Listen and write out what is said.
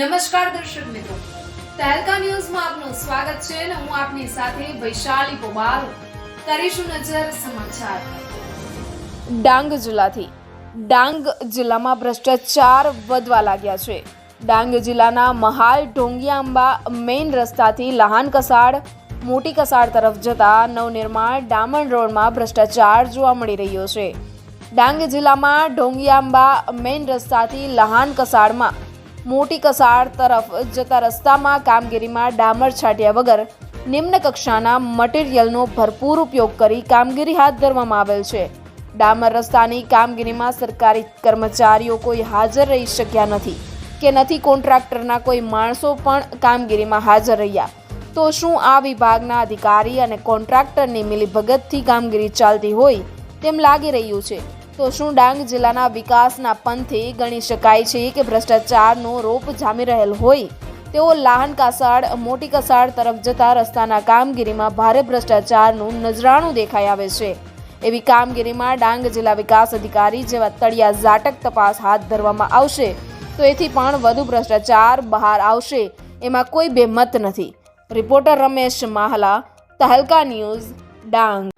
નમસ્કાર દર્શક મિત્રો. તહેલકા ન્યૂઝમાં આપનું સ્વાગત છે અને હું આપની સાથે વૈશાલી પોબાલ કરીશું નજર સમાચાર. ડાંગ જિલ્લાથી. ડાંગ જિલ્લામાં ભ્રષ્ટાચાર વધવા લાગ્યા છે. ડાંગ જિલ્લાના મહાલ ઢોંગિયાંબા મેઇન રસ્તાથી લહાન કસાડ, મોટી કસાડ તરફ જતા નવનિર્માણ ડામણ રોડમાં ભ્રષ્ટાચાર જોવા મળી રહ્યો છે. ડાંગ જિલ્લામાં ઢોંગિયાંબા મેઇન રસ્તાથી લહાન કસાડમાં મોટી કસાર તરફ જતા રસ્તામાં કામગીરીમાં ડામર છાંટ્યા વગર નિમ્ન કક્ષાના મટીરિયલનો ભરપૂર ઉપયોગ કરી કામગીરી હાથ ધરવામાં આવેલ છે. ડામર રસ્તાની કામગીરીમાં સરકારી કર્મચારીઓ કોઈ હાજર રહી શક્યા નથી કે નથી કોન્ટ્રાક્ટરના કોઈ માણસો પણ કામગીરીમાં હાજર રહ્યા. તો શું આ વિભાગના અધિકારી અને કોન્ટ્રાક્ટરની મિલીભગતથી કામગીરી ચાલતી હોય તેમ લાગી રહ્યું છે? તો શું ડાંગ જિલ્લાના વિકાસના પંથે ગણી શકાય છે કે ભ્રષ્ટાચારનો રોપ જામી રહેલ હોય. તેઓ લાહન કાસાડ, મોટી કસાડ તરફ જતા રસ્તાના કામગીરીમાં ભારે ભ્રષ્ટાચારનું નજરાણું દેખાઈ આવે છે. એવી કામગીરીમાં ડાંગ જિલ્લા વિકાસ અધિકારી જેવા તળિયા ઝાટક તપાસ હાથ ધરવામાં આવશે. તો એથી પણ વધુ ભ્રષ્ટાચાર બહાર આવશે. એમાં કોઈ બેમત નથી. Reporter Ramesh Mahla, Tehelka news, Dang.